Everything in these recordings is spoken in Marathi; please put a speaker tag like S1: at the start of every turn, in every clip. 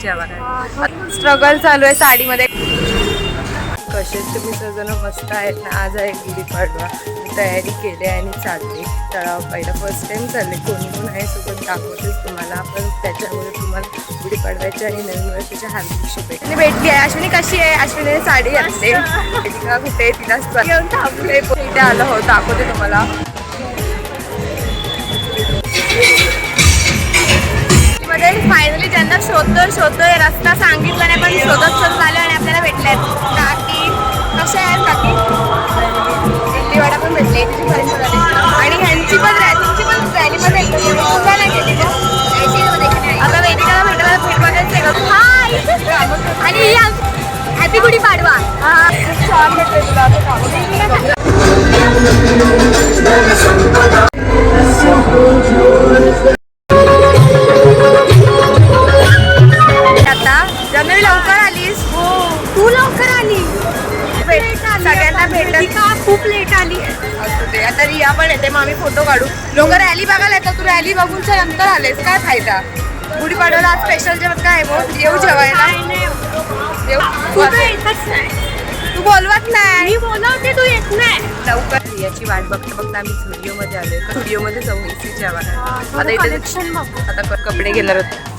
S1: स्ट्रगल चालू आहे साडीमध्ये. कसे तुम्ही? सगळं मस्त आहेत ना? आज आहे गुढीपाडवा तयारी केली आणि चालली. तळाव पहिला फर्स्ट टाइम चालले. कोणी कोण आहे सोबत दाखवतेच तुम्हाला. आपण त्याच्यामुळे तुम्हाला गुढीपाडव्याच्या आणि नवीन वर्षाच्या हार्दिक शुभेच्छा. भेटली आहे. अश्विनी कशी आहे? अश्विनीने साडी घातली. वेदिका कुठे? तिला इथे आलं हो. दाखवते तुम्हाला. मध्ये शोधतोय शोधतोय. रस्ता सांगितला नाही पण शोधत शोध झालं आणि आपल्याला भेटल्यात काकी कशा आहेत काकी? दिल्ली वाडा पण भेटले. आणि ह्यांची पण रॅली पण रॅली मध्ये कुठे नाही गेली का आता वेदिकाला भेटायला भेट बघायचं आणि हॅपी गुढी पाडवा छान भेटले तुला सगळ्यांना भेटत खूप लेट आली. असू दे. आता रिया पण येते मग आम्ही फोटो काढू. लोक रॅली बघायला येतात तू रॅली बघूनच्या नंतर आलेस. काय फायदा? गुढीपाडव्याला आज स्पेशल जेवण काय आहे मग येऊ जेवायला. येऊ. तू बोलवत नाही.
S2: मी बोलवते तू येत नाही.
S1: लवकर. रियाची वाट बघता बघता आम्ही स्टुडिओ मध्ये आलोय. स्टुडिओ मध्ये जाऊ? एसीच्या आवाजात आता इथे आता क- कपडे घेणार होते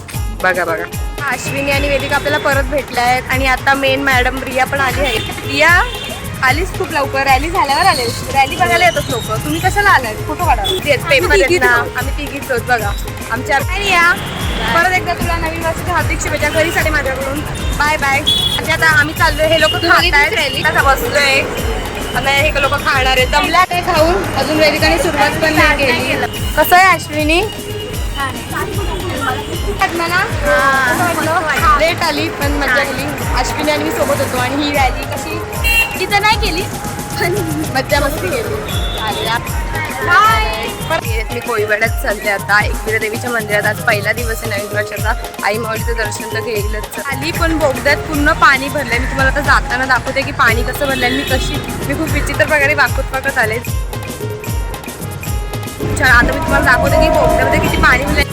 S1: बघा बघा. अश्विनी आणि वेदिका आपल्याला परत भेटल्या आहेत. आणि आता मेन मॅडम रिया पण आली आहे. रिया? आलीस खूप लवकर. रॅली झाल्यावर आलीस रॅली बघायला येतात लोक तुम्ही कशाला आलाय फोटो काढा. पेपर ना. आम्ही तिघीच आहोत. बघा. आमच्या रिया परत एकदा तुला नवीन वर्षाच्या हार्दिक शुभेच्छा घरीसाठी माझ्याकडून. बाय बाय म्हणजे आता आम्ही चाललोय. हे लोक खात रॅली आता बसलोय. आता हे लोक खाणार आहेत. दमल्या ते खाऊन अजून वेदिकाने सुरुवात पण नाही केली. कसं आहे अश्विनी? लेट आली पण मजा केली. अश्विनी आणि मी सोबत होतो. आणि ही रॅली कशी? तिथं नाही केली पण मज्जा मस्ती केली मी कोळीवाड्यात चालते आता. एकविरा देवीच्या मंदिरात आज पहिला दिवस आहे नवीन वर्षाचा आई मावळीचं दर्शन तर घेईलच. आली पण बोगद्यात पूर्ण पाणी भरलंय. मी तुम्हाला आता जाताना दाखवते की पाणी कसं भरलंय मी कशी मी खूप विचित्र प्रकारे वाकत वाकत आले. छान आता मी तुम्हाला दाखवते की बोगद्यामध्ये किती पाणी भरलंय.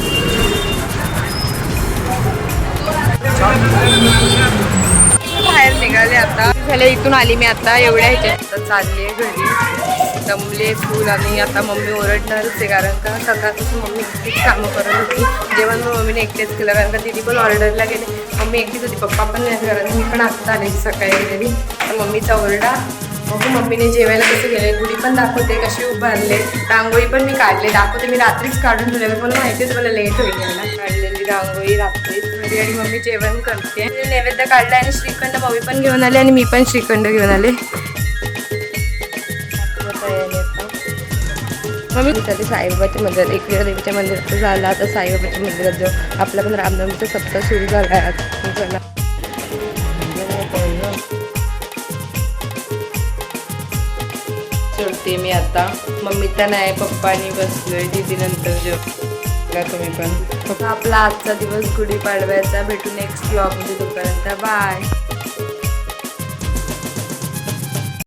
S1: बाहेर निघाले आता. झाले इथून आली मी आता एवढ्या ह्याच्यात. चालली आहे घरी. दमले फुल आणि आता मम्मी ओरडणारच आहे कारण का सकाळपासून मम्मी कितीच कामं करत होती. जेवण पण मम्मीने एकटेच केलं कारण का दिदी पण ऑर्डरला गेले. मम्मी एकटीच होती पप्पा पण नाही करत मी पण आत्ता आले सकाळी गेली तर मम्मीचा ओरडा. मग मम्मीने जेवायला कसं गेले गुढी पण दाखवते कशी उभारले. रांगोळी पण मी काढले. दाखवते. मी रात्रीच काढून ठेवले पण माहितीच मला लेट होईल काढलेली रांगोळी रात्रीच. घरी आणि मम्मी जेवण करते. मी नैवेद्य काढला आणि श्रीखंड मम्मी पण घेऊन आले आणि मी पण श्रीखंड घेऊन आले. मम्मी चालते साईबाबाच्या मंदिरात एकविरा देवीच्या मंदिरात झाला आता साईबाबाच्या मंदिरात जाऊ. आपला पण रामनवमीचा सप्ताह सुरू झाला आहे सोडते मी आता. मम्मी तर नाही पप्पानी बसलोय दीदी नंतर जेव तुम्ही पण. आपला आजचा दिवस गुढीपाडव्याचा. भेटू नेक्स्ट ब्लॉगमध्ये तोपर्यंत. बाय